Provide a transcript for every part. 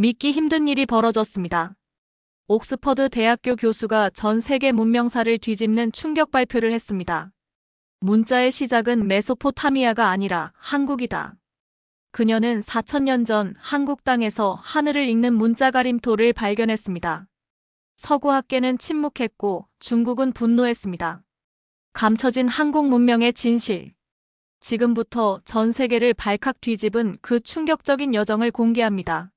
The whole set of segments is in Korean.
믿기 힘든 일이 벌어졌습니다. 옥스퍼드 대학교 교수가 전 세계 문명사를 뒤집는 충격 발표를 했습니다. 문자의 시작은 메소포타미아가 아니라 한국이다. 그녀는 4천년 전 한국 땅에서 하늘을 읽는 문자 가림토를 발견했습니다. 서구 학계는 침묵했고 중국은 분노했습니다. 감춰진 한국 문명의 진실. 지금부터 전 세계를 발칵 뒤집은 그 충격적인 여정을 공개합니다.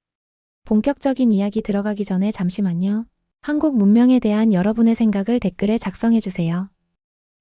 본격적인 이야기 들어가기 전에 잠시만요. 한국 문명에 대한 여러분의 생각을 댓글에 작성해주세요.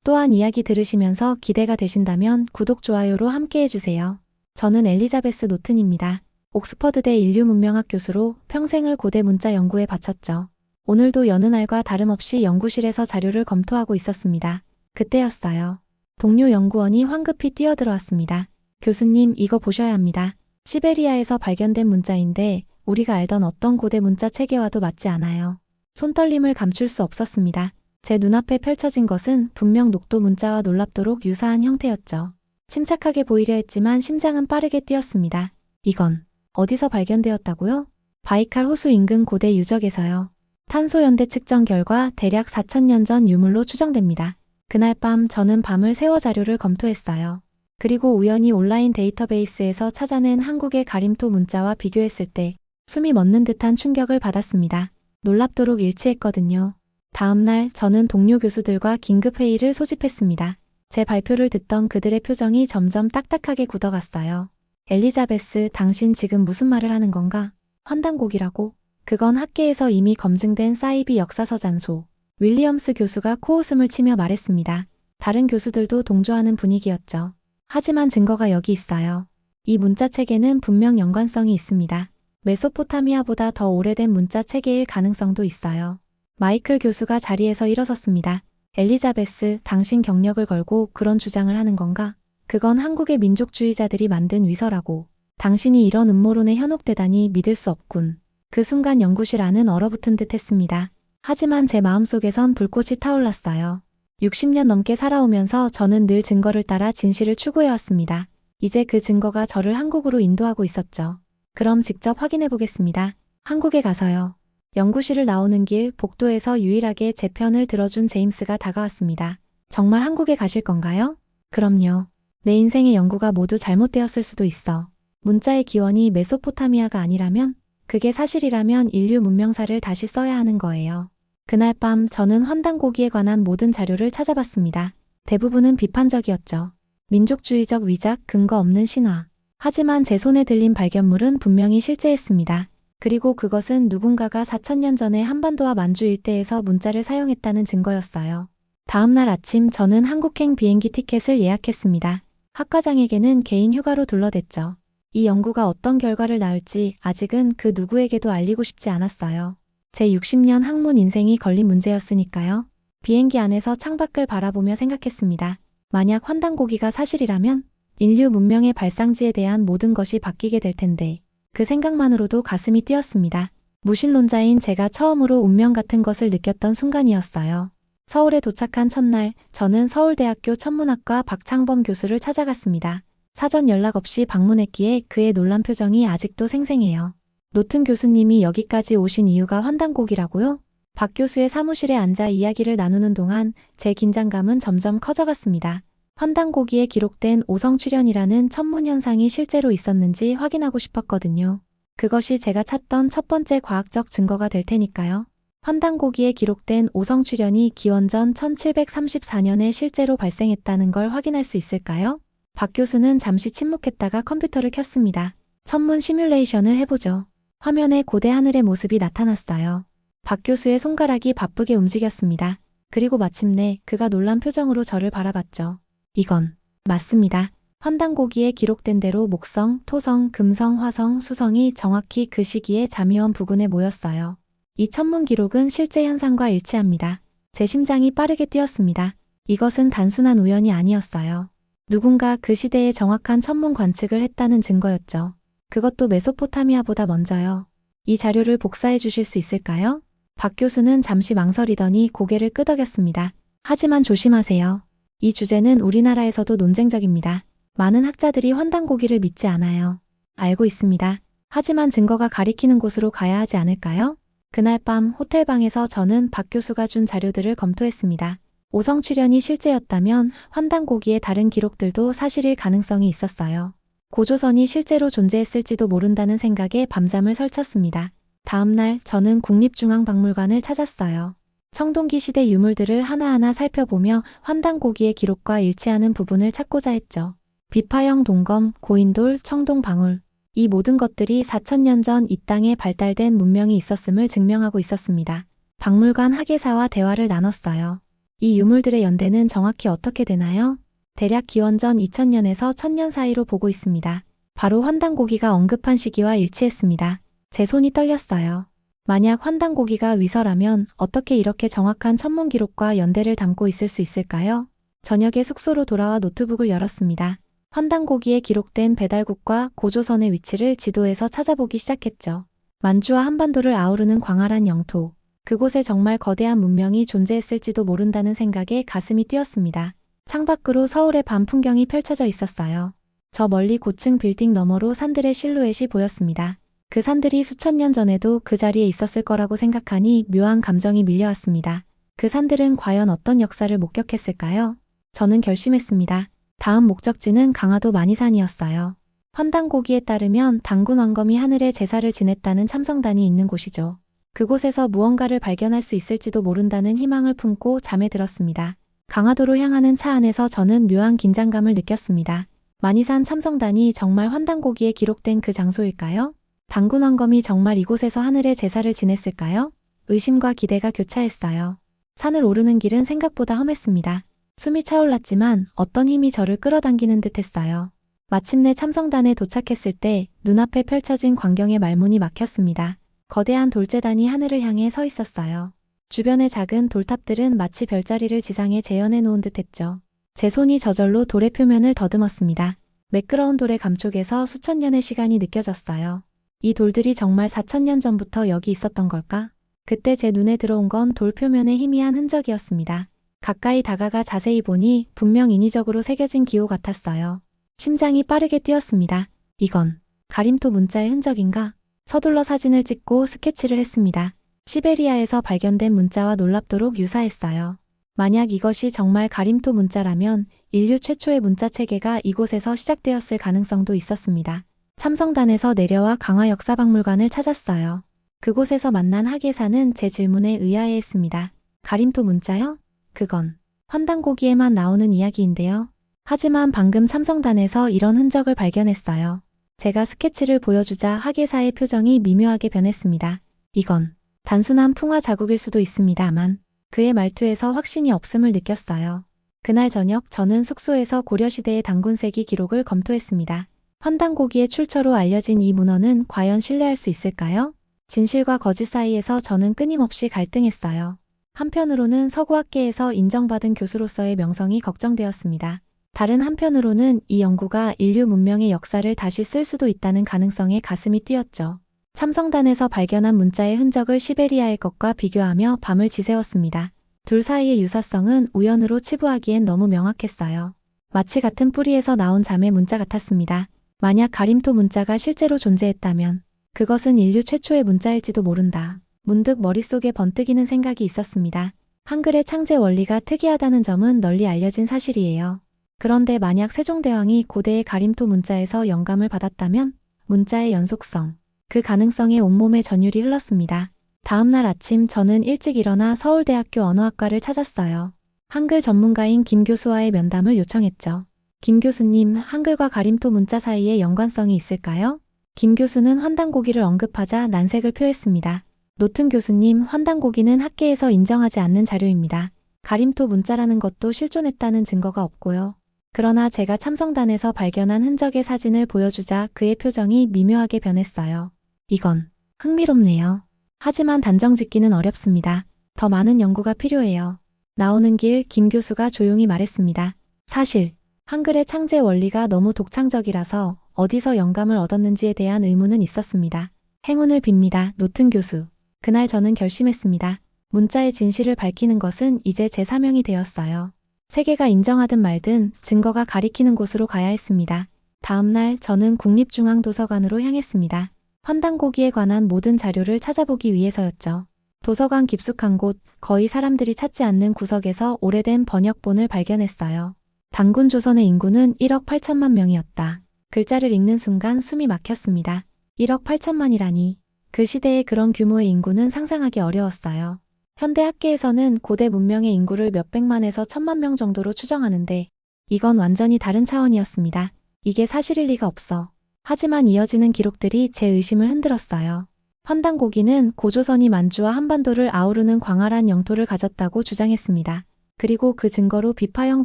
또한 이야기 들으시면서 기대가 되신다면 구독, 좋아요로 함께 해주세요. 저는 엘리자베스 노튼입니다. 옥스퍼드대 인류 문명학 교수로 평생을 고대 문자 연구에 바쳤죠. 오늘도 여느 날과 다름없이 연구실에서 자료를 검토하고 있었습니다. 그때였어요. 동료 연구원이 황급히 뛰어들어왔습니다. 교수님, 이거 보셔야 합니다. 시베리아에서 발견된 문자인데 우리가 알던 어떤 고대 문자 체계와도 맞지 않아요. 손떨림을 감출 수 없었습니다. 제 눈앞에 펼쳐진 것은 분명 녹도 문자와 놀랍도록 유사한 형태였죠. 침착하게 보이려 했지만 심장은 빠르게 뛰었습니다. 이건 어디서 발견되었다고요? 바이칼 호수 인근 고대 유적에서요. 탄소 연대 측정 결과 대략 4천년 전 유물로 추정됩니다. 그날 밤 저는 밤을 새워 자료를 검토했어요. 그리고 우연히 온라인 데이터베이스에서 찾아낸 한국의 가림토 문자와 비교했을 때 숨이 멎는 듯한 충격을 받았습니다. 놀랍도록 일치했거든요. 다음날 저는 동료 교수들과 긴급 회의를 소집했습니다. 제 발표를 듣던 그들의 표정이 점점 딱딱하게 굳어갔어요. 엘리자베스, 당신 지금 무슨 말을 하는 건가? 환단곡이라고? 그건 학계에서 이미 검증된 사이비 역사서 잔소. 윌리엄스 교수가 코웃음을 치며 말했습니다. 다른 교수들도 동조하는 분위기였죠. 하지만 증거가 여기 있어요. 이 문자 체계는 분명 연관성이 있습니다. 메소포타미아보다 더 오래된 문자 체계일 가능성도 있어요. 마이클 교수가 자리에서 일어섰습니다. 엘리자베스, 당신 경력을 걸고 그런 주장을 하는 건가? 그건 한국의 민족주의자들이 만든 위서라고. 당신이 이런 음모론에 현혹되다니 믿을 수 없군. 그 순간 연구실 안은 얼어붙은 듯 했습니다. 하지만 제 마음속에선 불꽃이 타올랐어요. 60년 넘게 살아오면서 저는 늘 증거를 따라 진실을 추구해왔습니다. 이제 그 증거가 저를 한국으로 인도하고 있었죠. 그럼 직접 확인해 보겠습니다. 한국에 가서요. 연구실을 나오는 길 복도에서 유일하게 제 편을 들어준 제임스가 다가왔습니다. 정말 한국에 가실 건가요? 그럼요. 내 인생의 연구가 모두 잘못되었을 수도 있어. 문자의 기원이 메소포타미아가 아니라면 그게 사실이라면 인류 문명사를 다시 써야 하는 거예요. 그날 밤 저는 환단 고기에 관한 모든 자료를 찾아봤습니다. 대부분은 비판적이었죠. 민족주의적 위작, 근거 없는 신화. 하지만 제 손에 들린 발견물은 분명히 실제했습니다. 그리고 그것은 누군가가 4천년 전에 한반도와 만주 일대에서 문자를 사용했다는 증거였어요. 다음 날 아침 저는 한국행 비행기 티켓을 예약했습니다. 학과장에게는 개인 휴가로 둘러댔죠. 이 연구가 어떤 결과를 낳을지 아직은 그 누구에게도 알리고 싶지 않았어요. 제 60년 학문 인생이 걸린 문제였으니까요. 비행기 안에서 창밖을 바라보며 생각했습니다. 만약 환단고기가 사실이라면 인류 문명의 발상지에 대한 모든 것이 바뀌게 될 텐데 그 생각만으로도 가슴이 뛰었습니다. 무신론자인 제가 처음으로 운명 같은 것을 느꼈던 순간이었어요. 서울에 도착한 첫날 저는 서울대학교 천문학과 박창범 교수를 찾아갔습니다. 사전 연락 없이 방문했기에 그의 놀란 표정이 아직도 생생해요. 노튼 교수님이 여기까지 오신 이유가 환단곡이라고요? 박 교수의 사무실에 앉아 이야기를 나누는 동안 제 긴장감은 점점 커져갔습니다. 환단고기에 기록된 오성 출현이라는 천문 현상이 실제로 있었는지 확인하고 싶었거든요. 그것이 제가 찾던 첫 번째 과학적 증거가 될 테니까요. 환단고기에 기록된 오성 출현이 기원전 1734년에 실제로 발생했다는 걸 확인할 수 있을까요? 박 교수는 잠시 침묵했다가 컴퓨터를 켰습니다. 천문 시뮬레이션을 해보죠. 화면에 고대 하늘의 모습이 나타났어요. 박 교수의 손가락이 바쁘게 움직였습니다. 그리고 마침내 그가 놀란 표정으로 저를 바라봤죠. 이건 맞습니다. 환단고기에 기록된 대로 목성, 토성, 금성, 화성, 수성이 정확히 그 시기에 자미원 부근에 모였어요. 이 천문 기록은 실제 현상과 일치합니다. 제 심장이 빠르게 뛰었습니다. 이것은 단순한 우연이 아니었어요. 누군가 그 시대의 정확한 천문 관측을 했다는 증거였죠. 그것도 메소포타미아보다 먼저요. 이 자료를 복사해 주실 수 있을까요? 박 교수는 잠시 망설이더니 고개를 끄덕였습니다. 하지만 조심하세요. 이 주제는 우리나라에서도 논쟁적입니다. 많은 학자들이 환단고기를 믿지 않아요. 알고 있습니다. 하지만 증거가 가리키는 곳으로 가야 하지 않을까요? 그날 밤 호텔방에서 저는 박 교수가 준 자료들을 검토했습니다. 오성 출연이 실제였다면 환단고기의 다른 기록들도 사실일 가능성이 있었어요. 고조선이 실제로 존재했을지도 모른다는 생각에 밤잠을 설쳤습니다. 다음날 저는 국립중앙박물관을 찾았어요. 청동기 시대 유물들을 하나하나 살펴보며 환단고기의 기록과 일치하는 부분을 찾고자 했죠. 비파형 동검, 고인돌, 청동방울. 이 모든 것들이 4천년 전 이 땅에 발달된 문명이 있었음을 증명하고 있었습니다. 박물관 학예사와 대화를 나눴어요. 이 유물들의 연대는 정확히 어떻게 되나요? 대략 기원전 2000년에서 1000년 사이로 보고 있습니다. 바로 환단고기가 언급한 시기와 일치했습니다. 제 손이 떨렸어요. 만약 환단고기가 위서라면 어떻게 이렇게 정확한 천문 기록과 연대를 담고 있을 수 있을까요? 저녁에 숙소로 돌아와 노트북을 열었습니다. 환단고기에 기록된 배달국과 고조선의 위치를 지도에서 찾아보기 시작했죠. 만주와 한반도를 아우르는 광활한 영토. 그곳에 정말 거대한 문명이 존재했을지도 모른다는 생각에 가슴이 뛰었습니다. 창밖으로 서울의 밤 풍경이 펼쳐져 있었어요. 저 멀리 고층 빌딩 너머로 산들의 실루엣이 보였습니다. 그 산들이 수천 년 전에도 그 자리에 있었을 거라고 생각하니 묘한 감정이 밀려왔습니다. 그 산들은 과연 어떤 역사를 목격했을까요? 저는 결심했습니다. 다음 목적지는 강화도 만이산이었어요. 환단고기에 따르면 당군 왕검이 하늘에 제사를 지냈다는 참성단이 있는 곳이죠. 그곳에서 무언가를 발견할 수 있을지도 모른다는 희망을 품고 잠에 들었습니다. 강화도로 향하는 차 안에서 저는 묘한 긴장감을 느꼈습니다. 만이산 참성단이 정말 환단고기에 기록된 그 장소일까요? 당군 왕검이 정말 이곳에서 하늘에 제사를 지냈을까요? 의심과 기대가 교차했어요. 산을 오르는 길은 생각보다 험했습니다. 숨이 차올랐지만 어떤 힘이 저를 끌어당기는 듯 했어요. 마침내 참성단에 도착했을 때 눈앞에 펼쳐진 광경의 말문이 막혔습니다. 거대한 돌재단이 하늘을 향해 서 있었어요. 주변의 작은 돌탑들은 마치 별자리를 지상에 재현해 놓은 듯 했죠. 제 손이 저절로 돌의 표면을 더듬었습니다. 매끄러운 돌의 감촉에서 수천 년의 시간이 느껴졌어요. 이 돌들이 정말 4천년 전부터 여기 있었던 걸까? 그때 제 눈에 들어온 건 돌 표면의 희미한 흔적이었습니다. 가까이 다가가 자세히 보니 분명 인위적으로 새겨진 기호 같았어요. 심장이 빠르게 뛰었습니다. 이건 가림토 문자의 흔적인가? 서둘러 사진을 찍고 스케치를 했습니다. 시베리아에서 발견된 문자와 놀랍도록 유사했어요. 만약 이것이 정말 가림토 문자라면 인류 최초의 문자 체계가 이곳에서 시작되었을 가능성도 있었습니다. 참성단에서 내려와 강화역사박물관을 찾았어요. 그곳에서 만난 학예사는 제 질문에 의아해했습니다. 가림토 문자요? 그건 환단고기에만 나오는 이야기인데요. 하지만 방금 참성단에서 이런 흔적을 발견했어요. 제가 스케치를 보여주자 학예사의 표정이 미묘하게 변했습니다. 이건 단순한 풍화 자국일 수도 있습니다만 그의 말투에서 확신이 없음을 느꼈어요. 그날 저녁 저는 숙소에서 고려시대의 당군세기 기록을 검토했습니다. 환단고기의 출처로 알려진 이 문헌은 과연 신뢰할 수 있을까요? 진실과 거짓 사이에서 저는 끊임없이 갈등했어요. 한편으로는 서구학계에서 인정받은 교수로서의 명성이 걱정되었습니다. 다른 한편으로는 이 연구가 인류 문명의 역사를 다시 쓸 수도 있다는 가능성에 가슴이 뛰었죠. 참성단에서 발견한 문자의 흔적을 시베리아의 것과 비교하며 밤을 지새웠습니다. 둘 사이의 유사성은 우연으로 치부하기엔 너무 명확했어요. 마치 같은 뿌리에서 나온 잠의 문자 같았습니다. 만약 가림토 문자가 실제로 존재했다면 그것은 인류 최초의 문자일지도 모른다. 문득 머릿속에 번뜩이는 생각이 있었습니다. 한글의 창제 원리가 특이하다는 점은 널리 알려진 사실이에요. 그런데 만약 세종대왕이 고대의 가림토 문자에서 영감을 받았다면 문자의 연속성, 그 가능성에 온몸에 전율이 흘렀습니다. 다음날 아침 저는 일찍 일어나 서울대학교 언어학과를 찾았어요. 한글 전문가인 김 교수와의 면담을 요청했죠. 김 교수님, 한글과 가림토 문자 사이에 연관성이 있을까요? 김 교수는 환단고기를 언급하자 난색을 표했습니다. 노튼 교수님, 환단고기는 학계에서 인정하지 않는 자료입니다. 가림토 문자라는 것도 실존했다는 증거가 없고요. 그러나 제가 참성단에서 발견한 흔적의 사진을 보여주자 그의 표정이 미묘하게 변했어요. 이건 흥미롭네요. 하지만 단정 짓기는 어렵습니다. 더 많은 연구가 필요해요. 나오는 길 김 교수가 조용히 말했습니다. 사실 한글의 창제 원리가 너무 독창적이라서 어디서 영감을 얻었는지에 대한 의문은 있었습니다. 행운을 빕니다. 노튼 교수. 그날 저는 결심했습니다. 문자의 진실을 밝히는 것은 이제 제 사명이 되었어요. 세계가 인정하든 말든 증거가 가리키는 곳으로 가야 했습니다. 다음 날 저는 국립중앙도서관으로 향했습니다. 환단고기에 관한 모든 자료를 찾아보기 위해서였죠. 도서관 깊숙한 곳, 거의 사람들이 찾지 않는 구석에서 오래된 번역본을 발견했어요. 당군 조선의 인구는 1억 8천만 명이었다. 글자를 읽는 순간 숨이 막혔습니다. 1억 8천만이라니. 그 시대의 그런 규모의 인구는 상상하기 어려웠어요. 현대 학계에서는 고대 문명의 인구를 몇백만에서 천만 명 정도로 추정하는데 이건 완전히 다른 차원이었습니다. 이게 사실일 리가 없어. 하지만 이어지는 기록들이 제 의심을 흔들었어요. 환단고기는 고조선이 만주와 한반도를 아우르는 광활한 영토를 가졌다고 주장했습니다. 그리고 그 증거로 비파형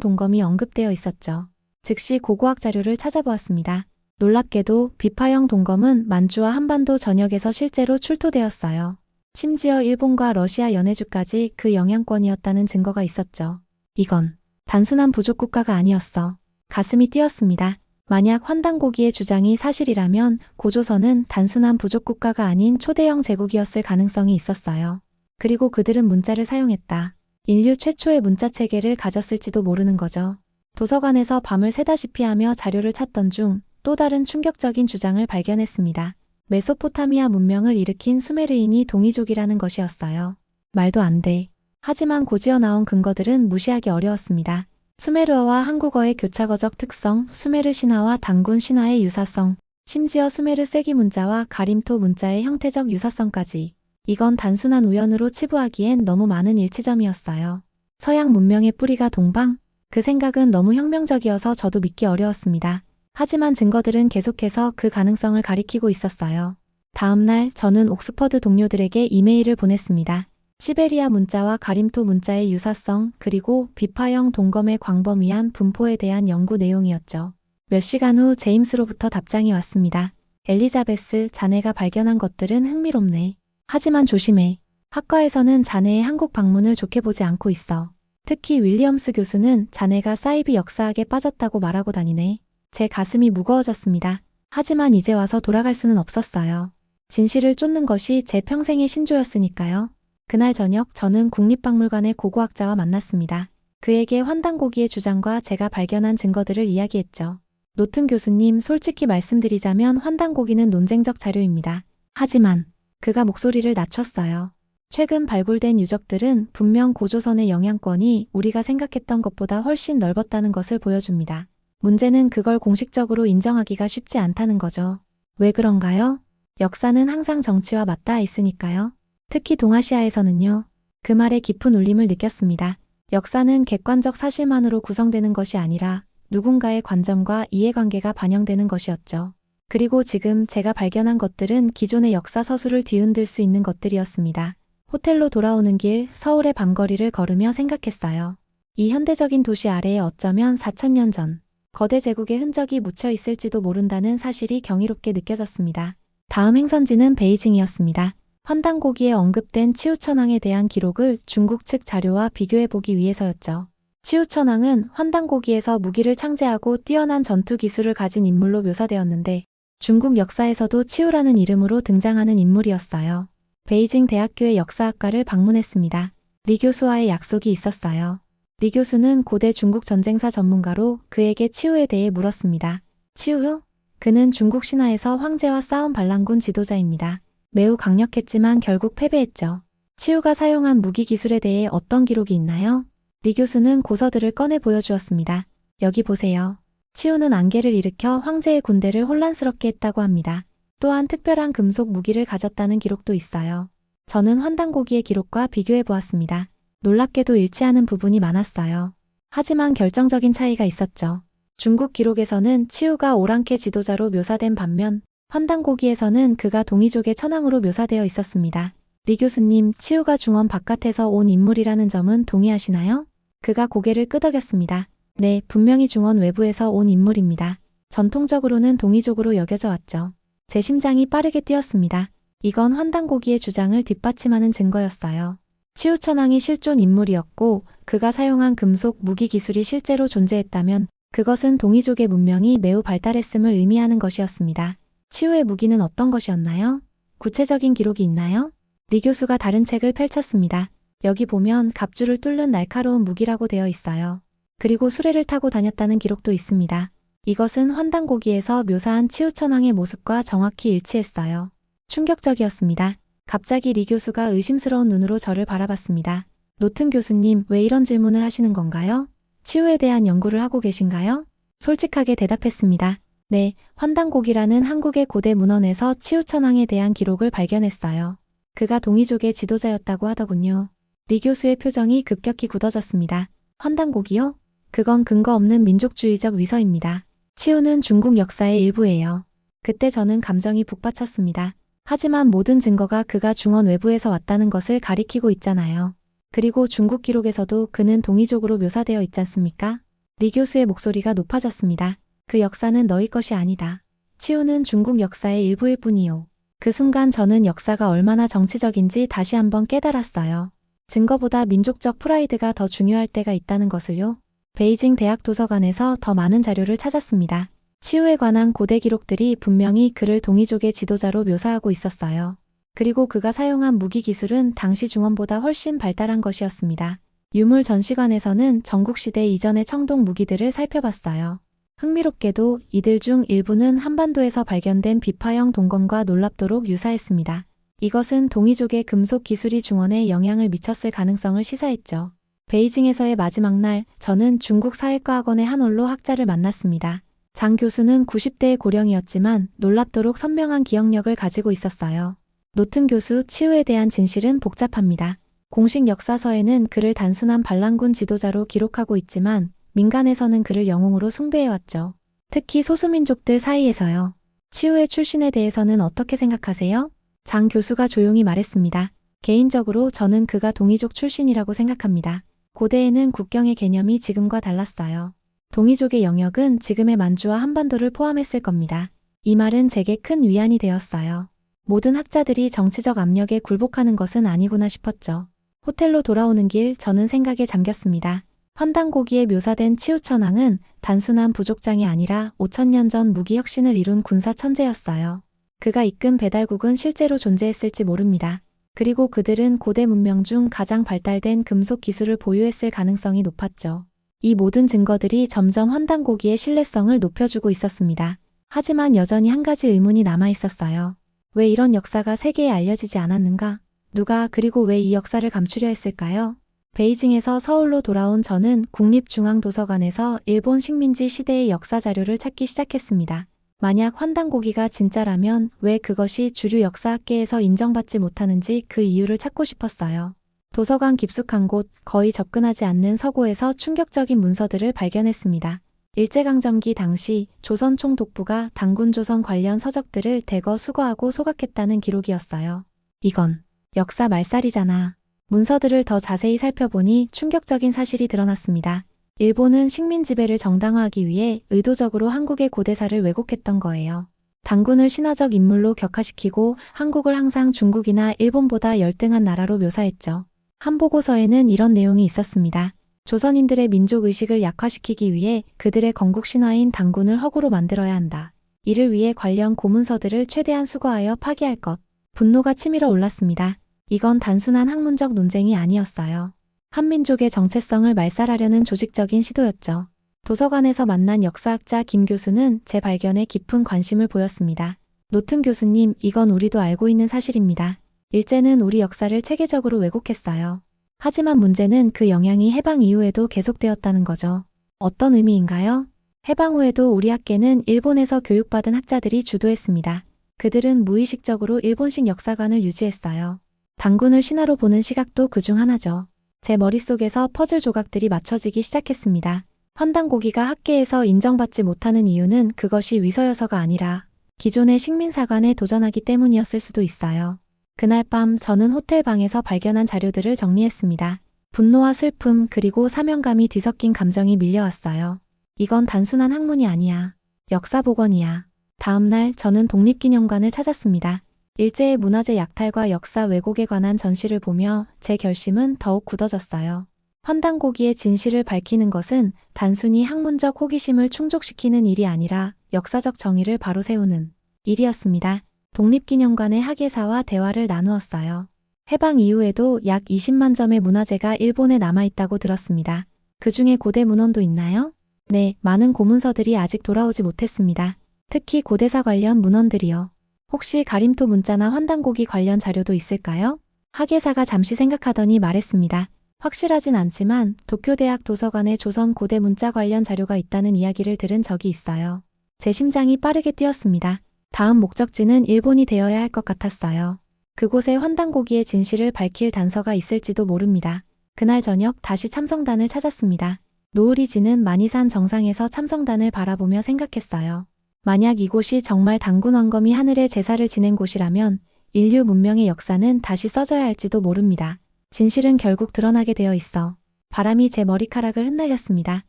동검이 언급되어 있었죠. 즉시 고고학 자료를 찾아보았습니다. 놀랍게도 비파형 동검은 만주와 한반도 전역에서 실제로 출토되었어요. 심지어 일본과 러시아 연해주까지 그 영향권이었다는 증거가 있었죠. 이건 단순한 부족 국가가 아니었어. 가슴이 뛰었습니다. 만약 환단고기의 주장이 사실이라면 고조선은 단순한 부족 국가가 아닌 초대형 제국이었을 가능성이 있었어요. 그리고 그들은 문자를 사용했다. 인류 최초의 문자 체계를 가졌을지도 모르는 거죠. 도서관에서 밤을 새다시피 하며 자료를 찾던 중 또 다른 충격적인 주장을 발견했습니다. 메소포타미아 문명을 일으킨 수메르인이 동이족이라는 것이었어요. 말도 안 돼. 하지만 고지어 나온 근거들은 무시하기 어려웠습니다. 수메르어와 한국어의 교차거적 특성, 수메르 신화와 단군 신화의 유사성, 심지어 수메르 쐐기 문자와 가림토 문자의 형태적 유사성까지. 이건 단순한 우연으로 치부하기엔 너무 많은 일치점이었어요. 서양 문명의 뿌리가 동방? 그 생각은 너무 혁명적이어서 저도 믿기 어려웠습니다. 하지만 증거들은 계속해서 그 가능성을 가리키고 있었어요. 다음 날 저는 옥스퍼드 동료들에게 이메일을 보냈습니다. 시베리아 문자와 가림토 문자의 유사성, 그리고 비파형 동검의 광범위한 분포에 대한 연구 내용이었죠. 몇 시간 후 제임스로부터 답장이 왔습니다. 엘리자베스, 자네가 발견한 것들은 흥미롭네. 하지만 조심해. 학과에서는 자네의 한국 방문을 좋게 보지 않고 있어. 특히 윌리엄스 교수는 자네가 사이비 역사학에 빠졌다고 말하고 다니네. 제 가슴이 무거워졌습니다. 하지만 이제 와서 돌아갈 수는 없었어요. 진실을 쫓는 것이 제 평생의 신조였으니까요. 그날 저녁 저는 국립박물관의 고고학자와 만났습니다. 그에게 환단고기의 주장과 제가 발견한 증거들을 이야기했죠. 노튼 교수님, 솔직히 말씀드리자면 환단고기는 논쟁적 자료입니다. 하지만 그가 목소리를 낮췄어요. 최근 발굴된 유적들은 분명 고조선의 영향권이 우리가 생각했던 것보다 훨씬 넓었다는 것을 보여줍니다. 문제는 그걸 공식적으로 인정하기가 쉽지 않다는 거죠. 왜 그런가요? 역사는 항상 정치와 맞닿아 있으니까요. 특히 동아시아에서는요. 그 말에 깊은 울림을 느꼈습니다. 역사는 객관적 사실만으로 구성되는 것이 아니라 누군가의 관점과 이해관계가 반영되는 것이었죠. 그리고 지금 제가 발견한 것들은 기존의 역사 서술을 뒤흔들 수 있는 것들이었습니다. 호텔로 돌아오는 길 서울의 밤거리를 걸으며 생각했어요. 이 현대적인 도시 아래에 어쩌면 4천년 전 거대 제국의 흔적이 묻혀 있을지도 모른다는 사실이 경이롭게 느껴졌습니다. 다음 행선지는 베이징이었습니다. 환단고기에 언급된 치우천왕에 대한 기록을 중국 측 자료와 비교해보기 위해서였죠. 치우천왕은 환단고기에서 무기를 창제하고 뛰어난 전투 기술을 가진 인물로 묘사되었는데 중국 역사에서도 치우라는 이름으로 등장하는 인물이었어요. 베이징 대학교의 역사학과를 방문했습니다. 리 교수와의 약속이 있었어요. 리 교수는 고대 중국 전쟁사 전문가로 그에게 치우에 대해 물었습니다. 치우요? 그는 중국 신화에서 황제와 싸운 반란군 지도자입니다. 매우 강력했지만 결국 패배했죠. 치우가 사용한 무기 기술에 대해 어떤 기록이 있나요? 리 교수는 고서들을 꺼내 보여주었습니다. 여기 보세요. 치우는 안개를 일으켜 황제의 군대를 혼란스럽게 했다고 합니다. 또한 특별한 금속 무기를 가졌다는 기록도 있어요. 저는 환단고기의 기록과 비교해 보았습니다. 놀랍게도 일치하는 부분이 많았어요. 하지만 결정적인 차이가 있었죠. 중국 기록에서는 치우가 오랑캐 지도자로 묘사된 반면 환단고기에서는 그가 동이족의 천황으로 묘사되어 있었습니다. 리 교수님, 치우가 중원 바깥에서 온 인물이라는 점은 동의하시나요? 그가 고개를 끄덕였습니다. 네, 분명히 중원 외부에서 온 인물입니다. 전통적으로는 동이족으로 여겨져 왔죠. 제 심장이 빠르게 뛰었습니다. 이건 환단고기의 주장을 뒷받침하는 증거였어요. 치우천왕이 실존 인물이었고 그가 사용한 금속 무기 기술이 실제로 존재했다면 그것은 동이족의 문명이 매우 발달했음을 의미하는 것이었습니다. 치우의 무기는 어떤 것이었나요? 구체적인 기록이 있나요? 리 교수가 다른 책을 펼쳤습니다. 여기 보면 갑주를 뚫는 날카로운 무기라고 되어 있어요. 그리고 수레를 타고 다녔다는 기록도 있습니다. 이것은 환단고기에서 묘사한 치우천왕의 모습과 정확히 일치했어요. 충격적이었습니다. 갑자기 리 교수가 의심스러운 눈으로 저를 바라봤습니다. 노튼 교수님, 왜 이런 질문을 하시는 건가요? 치유에 대한 연구를 하고 계신가요? 솔직하게 대답했습니다. 네, 환단곡이라는 한국의 고대 문헌에서 치유천왕에 대한 기록을 발견했어요. 그가 동이족의 지도자였다고 하더군요. 리 교수의 표정이 급격히 굳어졌습니다. 환단곡이요? 그건 근거 없는 민족주의적 위서입니다. 치유는 중국 역사의 일부예요. 그때 저는 감정이 북받쳤습니다. 하지만 모든 증거가 그가 중원 외부에서 왔다는 것을 가리키고 있잖아요. 그리고 중국 기록에서도 그는 동이족으로 묘사되어 있지 않습니까? 리 교수의 목소리가 높아졌습니다. 그 역사는 너희 것이 아니다. 치유는 중국 역사의 일부일 뿐이요. 그 순간 저는 역사가 얼마나 정치적인지 다시 한번 깨달았어요. 증거보다 민족적 프라이드가 더 중요할 때가 있다는 것을요. 베이징 대학 도서관에서 더 많은 자료를 찾았습니다. 치유에 관한 고대 기록들이 분명히 그를 동이족의 지도자로 묘사하고 있었어요. 그리고 그가 사용한 무기 기술은 당시 중원보다 훨씬 발달한 것이었습니다. 유물 전시관에서는 전국시대 이전의 청동 무기들을 살펴봤어요. 흥미롭게도 이들 중 일부는 한반도에서 발견된 비파형 동검과 놀랍도록 유사했습니다. 이것은 동이족의 금속 기술이 중원에 영향을 미쳤을 가능성을 시사했죠. 베이징에서의 마지막 날, 저는 중국 사회과학원의 한 홀로 학자를 만났습니다. 장 교수는 90대의 고령이었지만 놀랍도록 선명한 기억력을 가지고 있었어요. 노튼 교수 치유에 대한 진실은 복잡합니다. 공식 역사서에는 그를 단순한 반란군 지도자로 기록하고 있지만 민간에서는 그를 영웅으로 숭배해왔죠. 특히 소수민족들 사이에서요. 치유의 출신에 대해서는 어떻게 생각하세요? 장 교수가 조용히 말했습니다. 개인적으로 저는 그가 동이족 출신이라고 생각합니다. 고대에는 국경의 개념이 지금과 달랐어요. 동이족의 영역은 지금의 만주와 한반도를 포함했을 겁니다. 이 말은 제게 큰 위안이 되었어요. 모든 학자들이 정치적 압력에 굴복하는 것은 아니구나 싶었죠. 호텔로 돌아오는 길 저는 생각에 잠겼습니다. 환단고기에 묘사된 치우천왕은 단순한 부족장이 아니라 5천년 전 무기혁신을 이룬 군사 천재였어요. 그가 이끈 배달국은 실제로 존재했을지 모릅니다. 그리고 그들은 고대 문명 중 가장 발달된 금속 기술을 보유했을 가능성이 높았죠. 이 모든 증거들이 점점 환단고기의 신뢰성을 높여주고 있었습니다. 하지만 여전히 한 가지 의문이 남아 있었어요. 왜 이런 역사가 세계에 알려지지 않았는가? 누가 그리고 왜 이 역사를 감추려 했을까요? 베이징에서 서울로 돌아온 저는 국립중앙도서관에서 일본 식민지 시대의 역사 자료를 찾기 시작했습니다. 만약 환단고기가 진짜라면 왜 그것이 주류 역사학계에서 인정받지 못하는지 그 이유를 찾고 싶었어요. 도서관 깊숙한 곳, 거의 접근하지 않는 서고에서 충격적인 문서들을 발견했습니다. 일제강점기 당시 조선 총독부가 당군 조선 관련 서적들을 대거 수거하고 소각했다는 기록이었어요. 이건 역사 말살이잖아. 문서들을 더 자세히 살펴보니 충격적인 사실이 드러났습니다. 일본은 식민 지배를 정당화하기 위해 의도적으로 한국의 고대사를 왜곡했던 거예요. 당군을 신화적 인물로 격화시키고 한국을 항상 중국이나 일본보다 열등한 나라로 묘사했죠. 한 보고서에는 이런 내용이 있었습니다. 조선인들의 민족 의식을 약화시키기 위해 그들의 건국 신화인 당군을 허구로 만들어야 한다. 이를 위해 관련 고문서들을 최대한 수거하여 파기할 것. 분노가 치밀어 올랐습니다. 이건 단순한 학문적 논쟁이 아니었어요. 한민족의 정체성을 말살하려는 조직적인 시도였죠. 도서관에서 만난 역사학자 김 교수는 제 발견에 깊은 관심을 보였습니다. 노튼 교수님, 이건 우리도 알고 있는 사실입니다. 일제는 우리 역사를 체계적으로 왜곡했어요. 하지만 문제는 그 영향이 해방 이후에도 계속되었다는 거죠. 어떤 의미인가요? 해방 후에도 우리 학계는 일본에서 교육받은 학자들이 주도했습니다. 그들은 무의식적으로 일본식 역사관을 유지했어요. 당군을 신화로 보는 시각도 그중 하나죠. 제 머릿속에서 퍼즐 조각들이 맞춰지기 시작했습니다. 환단고기가 학계에서 인정받지 못하는 이유는 그것이 위서여서가 아니라 기존의 식민사관에 도전하기 때문이었을 수도 있어요. 그날 밤 저는 호텔 방에서 발견한 자료들을 정리했습니다. 분노와 슬픔 그리고 사명감이 뒤섞인 감정이 밀려왔어요. 이건 단순한 학문이 아니야. 역사복원이야. 다음날 저는 독립기념관을 찾았습니다. 일제의 문화재 약탈과 역사 왜곡에 관한 전시를 보며 제 결심은 더욱 굳어졌어요. 환단고기의 진실을 밝히는 것은 단순히 학문적 호기심을 충족시키는 일이 아니라 역사적 정의를 바로 세우는 일이었습니다. 독립기념관의 학예사와 대화를 나누었어요. 해방 이후에도 약 20만 점의 문화재가 일본에 남아있다고 들었습니다. 그 중에 고대 문헌도 있나요? 네, 많은 고문서들이 아직 돌아오지 못했습니다. 특히 고대사 관련 문헌들이요. 혹시 가림토 문자나 환단고기 관련 자료도 있을까요? 학예사가 잠시 생각하더니 말했습니다. 확실하진 않지만 도쿄대학 도서관에 조선 고대 문자 관련 자료가 있다는 이야기를 들은 적이 있어요. 제 심장이 빠르게 뛰었습니다. 다음 목적지는 일본이 되어야 할 것 같았어요. 그곳에 환단고기의 진실을 밝힐 단서가 있을지도 모릅니다. 그날 저녁 다시 참성단을 찾았습니다. 노을이 지는 마니산 정상에서 참성단을 바라보며 생각했어요. 만약 이곳이 정말 당군 원검이 하늘의 제사를 지낸 곳이라면 인류 문명의 역사는 다시 써져야 할지도 모릅니다. 진실은 결국 드러나게 되어 있어. 바람이 제 머리카락을 흩날렸습니다.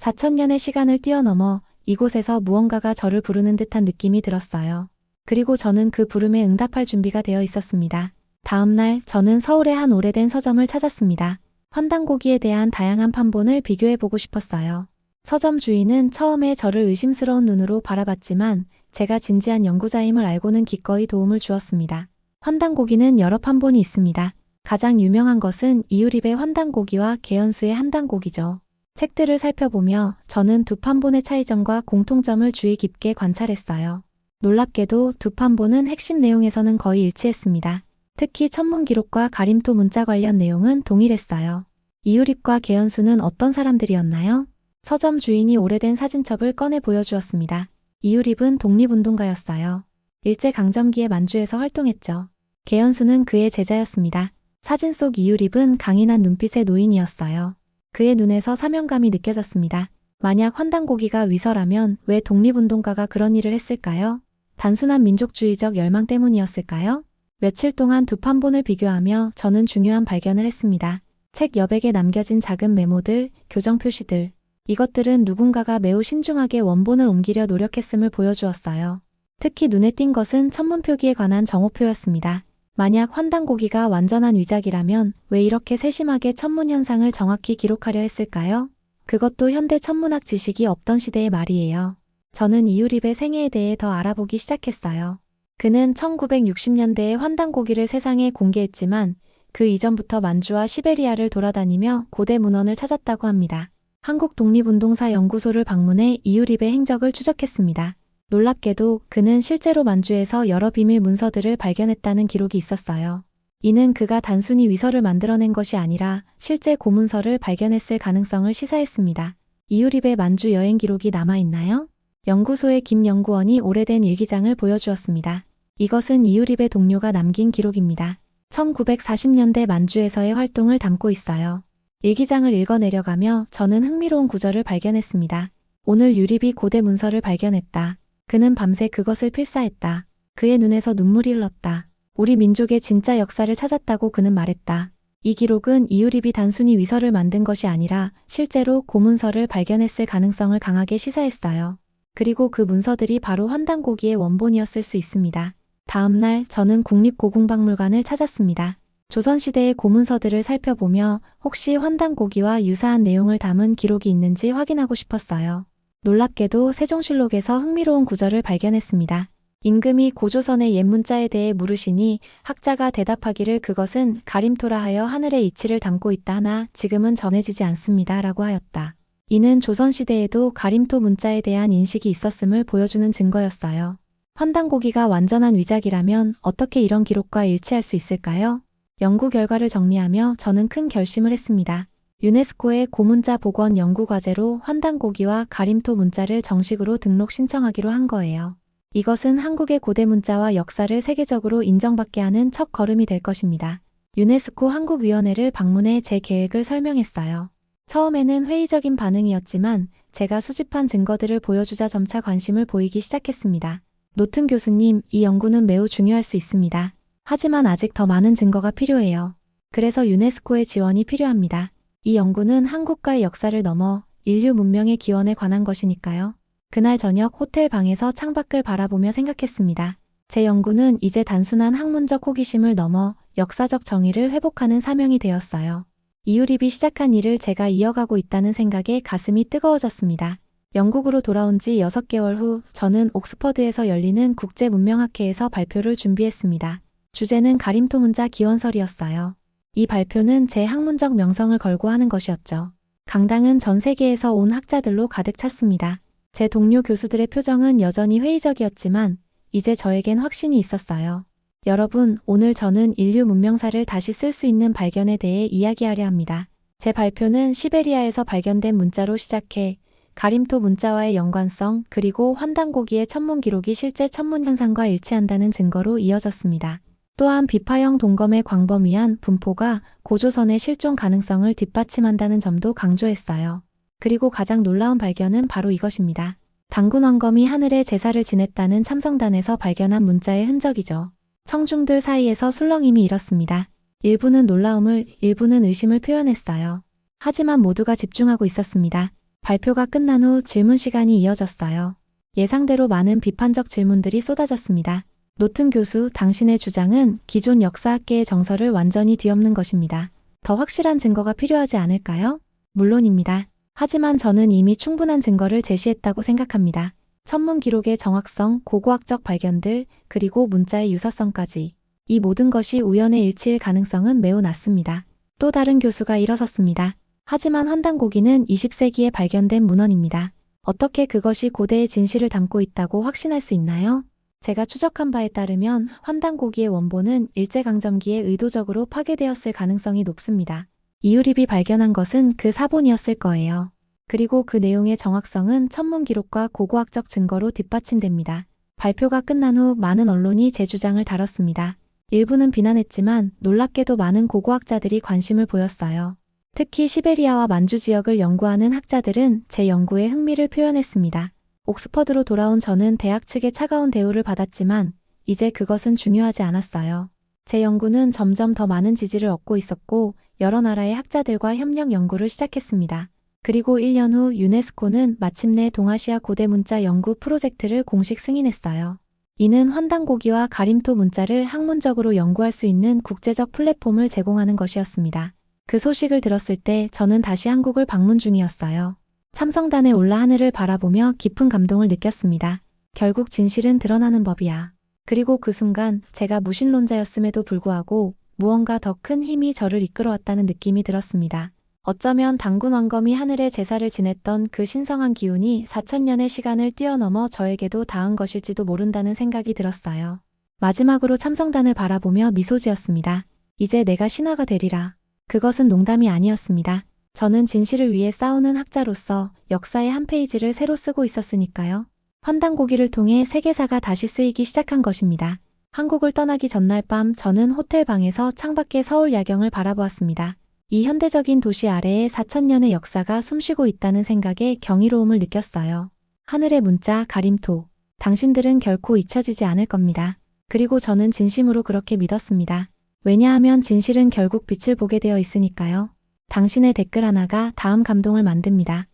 4천년의 시간을 뛰어넘어 이곳에서 무언가가 저를 부르는 듯한 느낌이 들었어요. 그리고 저는 그 부름에 응답할 준비가 되어 있었습니다. 다음 날 저는 서울의 한 오래된 서점을 찾았습니다. 환단고기에 대한 다양한 판본을 비교해 보고 싶었어요. 서점 주인은 처음에 저를 의심스러운 눈으로 바라봤지만 제가 진지한 연구자임을 알고는 기꺼이 도움을 주었습니다. 환단고기는 여러 판본이 있습니다. 가장 유명한 것은 이유립의 환단고기와 개연수의 한단고기죠. 책들을 살펴보며 저는 두 판본의 차이점과 공통점을 주의 깊게 관찰했어요. 놀랍게도 두 판본은 핵심 내용에서는 거의 일치했습니다. 특히 천문 기록과 가림토 문자 관련 내용은 동일했어요. 이유립과 개연수는 어떤 사람들이었나요? 서점 주인이 오래된 사진첩을 꺼내 보여주었습니다. 이유립은 독립운동가였어요. 일제강점기에 만주에서 활동했죠. 개연수는 그의 제자였습니다. 사진 속 이유립은 강인한 눈빛의 노인이었어요. 그의 눈에서 사명감이 느껴졌습니다. 만약 환단고기가 위서라면 왜 독립운동가가 그런 일을 했을까요? 단순한 민족주의적 열망 때문이었을까요? 며칠 동안 두 판본을 비교하며 저는 중요한 발견을 했습니다. 책 여백에 남겨진 작은 메모들, 교정 표시들. 이것들은 누군가가 매우 신중하게 원본을 옮기려 노력했음을 보여주었어요. 특히 눈에 띈 것은 천문 표기에 관한 정오표였습니다. 만약 환단고기가 완전한 위작이라면 왜 이렇게 세심하게 천문 현상을 정확히 기록하려 했을까요? 그것도 현대 천문학 지식이 없던 시대의 말이에요. 저는 이유립의 생애에 대해 더 알아보기 시작했어요. 그는 1960년대에 환단고기를 세상에 공개했지만 그 이전부터 만주와 시베리아를 돌아다니며 고대 문헌을 찾았다고 합니다. 한국독립운동사 연구소를 방문해 이유립의 행적을 추적했습니다. 놀랍게도 그는 실제로 만주에서 여러 비밀 문서들을 발견했다는 기록이 있었어요. 이는 그가 단순히 위서를 만들어낸 것이 아니라 실제 고문서를 발견했을 가능성을 시사했습니다. 이유립의 만주 여행 기록이 남아있나요? 연구소의 김 연구원이 오래된 일기장을 보여주었습니다. 이것은 이유립의 동료가 남긴 기록입니다. 1940년대 만주에서의 활동을 담고 있어요. 일기장을 읽어내려가며 저는 흥미로운 구절을 발견했습니다. 오늘 유립이 고대 문서를 발견했다. 그는 밤새 그것을 필사했다. 그의 눈에서 눈물이 흘렀다. 우리 민족의 진짜 역사를 찾았다고 그는 말했다. 이 기록은 이유립이 단순히 위서를 만든 것이 아니라 실제로 고문서를 발견했을 가능성을 강하게 시사했어요. 그리고 그 문서들이 바로 환단고기의 원본이었을 수 있습니다. 다음 날 저는 국립고궁박물관을 찾았습니다. 조선시대의 고문서들을 살펴보며 혹시 환단고기와 유사한 내용을 담은 기록이 있는지 확인하고 싶었어요. 놀랍게도 세종실록에서 흥미로운 구절을 발견했습니다. 임금이 고조선의 옛 문자에 대해 물으시니 학자가 대답하기를 그것은 가림토라 하여 하늘의 이치를 담고 있다 하나 지금은 전해지지 않습니다. 라고 하였다. 이는 조선시대에도 가림토 문자에 대한 인식이 있었음을 보여주는 증거였어요. 환단고기가 완전한 위작이라면 어떻게 이런 기록과 일치할 수 있을까요? 연구 결과를 정리하며 저는 큰 결심을 했습니다. 유네스코의 고문자 복원 연구 과제로 환단고기와 가림토 문자를 정식으로 등록 신청하기로 한 거예요. 이것은 한국의 고대 문자와 역사를 세계적으로 인정받게 하는 첫 걸음이 될 것입니다. 유네스코 한국위원회를 방문해 제 계획을 설명했어요. 처음에는 회의적인 반응이었지만 제가 수집한 증거들을 보여주자 점차 관심을 보이기 시작했습니다. 노튼 교수님, 이 연구는 매우 중요할 수 있습니다. 하지만 아직 더 많은 증거가 필요해요. 그래서 유네스코의 지원이 필요합니다. 이 연구는 한국과의 역사를 넘어 인류 문명의 기원에 관한 것이니까요. 그날 저녁 호텔 방에서 창밖을 바라보며 생각했습니다. 제 연구는 이제 단순한 학문적 호기심을 넘어 역사적 정의를 회복하는 사명이 되었어요. 이유립이 시작한 일을 제가 이어가고 있다는 생각에 가슴이 뜨거워졌습니다. 영국으로 돌아온 지 6개월 후 저는 옥스퍼드에서 열리는 국제문명학회에서 발표를 준비했습니다. 주제는 가림토 문자 기원설이었어요. 이 발표는 제 학문적 명성을 걸고 하는 것이었죠. 강당은 전 세계에서 온 학자들로 가득 찼습니다. 제 동료 교수들의 표정은 여전히 회의적이었지만 이제 저에겐 확신이 있었어요. 여러분, 오늘 저는 인류 문명사를 다시 쓸 수 있는 발견에 대해 이야기하려 합니다. 제 발표는 시베리아에서 발견된 문자로 시작해 가림토 문자와의 연관성 그리고 환단고기의 천문 기록이 실제 천문 현상과 일치한다는 증거로 이어졌습니다. 또한 비파형 동검의 광범위한 분포가 고조선의 실종 가능성을 뒷받침한다는 점도 강조했어요. 그리고 가장 놀라운 발견은 바로 이것입니다. 당군 왕검이 하늘에 제사를 지냈다는 참성단에서 발견한 문자의 흔적이죠. 청중들 사이에서 술렁임이 일었습니다. 일부는 놀라움을, 일부는 의심을 표현했어요. 하지만 모두가 집중하고 있었습니다. 발표가 끝난 후 질문 시간이 이어졌어요. 예상대로 많은 비판적 질문들이 쏟아졌습니다. 노튼 교수, 당신의 주장은 기존 역사학계의 정설을 완전히 뒤엎는 것입니다. 더 확실한 증거가 필요하지 않을까요? 물론입니다. 하지만 저는 이미 충분한 증거를 제시했다고 생각합니다. 천문 기록의 정확성, 고고학적 발견들, 그리고 문자의 유사성까지. 이 모든 것이 우연의 일치일 가능성은 매우 낮습니다. 또 다른 교수가 일어섰습니다. 하지만 환단고기는 20세기에 발견된 문헌입니다. 어떻게 그것이 고대의 진실을 담고 있다고 확신할 수 있나요? 제가 추적한 바에 따르면 환단고기의 원본은 일제강점기에 의도적으로 파괴되었을 가능성이 높습니다. 이유립이 발견한 것은 그 사본이었을 거예요. 그리고 그 내용의 정확성은 천문 기록과 고고학적 증거로 뒷받침됩니다. 발표가 끝난 후 많은 언론이 제 주장을 다뤘습니다. 일부는 비난했지만 놀랍게도 많은 고고학자들이 관심을 보였어요. 특히 시베리아와 만주 지역을 연구하는 학자들은 제 연구에 흥미를 표현했습니다. 옥스퍼드로 돌아온 저는 대학 측의 차가운 대우를 받았지만 이제 그것은 중요하지 않았어요. 제 연구는 점점 더 많은 지지를 얻고 있었고 여러 나라의 학자들과 협력 연구를 시작했습니다. 그리고 1년 후 유네스코는 마침내 동아시아 고대 문자 연구 프로젝트를 공식 승인했어요. 이는 환단고기와 가림토 문자를 학문적으로 연구할 수 있는 국제적 플랫폼을 제공하는 것이었습니다. 그 소식을 들었을 때 저는 다시 한국을 방문 중이었어요. 참성단에 올라 하늘을 바라보며 깊은 감동을 느꼈습니다. 결국 진실은 드러나는 법이야. 그리고 그 순간 제가 무신론자였음에도 불구하고 무언가 더 큰 힘이 저를 이끌어왔다는 느낌이 들었습니다. 어쩌면 당군 왕검이 하늘에 제사를 지냈던 그 신성한 기운이 4천년의 시간을 뛰어넘어 저에게도 닿은 것일지도 모른다는 생각이 들었어요. 마지막으로 참성단을 바라보며 미소 지었습니다. 이제 내가 신화가 되리라. 그것은 농담이 아니었습니다. 저는 진실을 위해 싸우는 학자로서 역사의 한 페이지를 새로 쓰고 있었으니까요. 환단고기를 통해 세계사가 다시 쓰이기 시작한 것입니다. 한국을 떠나기 전날 밤 저는 호텔 방에서 창밖의 서울 야경을 바라보았습니다. 이 현대적인 도시 아래에 4천년의 역사가 숨쉬고 있다는 생각에 경이로움을 느꼈어요. 하늘의 문자 가림토. 당신들은 결코 잊혀지지 않을 겁니다. 그리고 저는 진심으로 그렇게 믿었습니다. 왜냐하면 진실은 결국 빛을 보게 되어 있으니까요. 당신의 댓글 하나가 다음 감동을 만듭니다.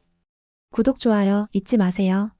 구독, 좋아요 잊지 마세요.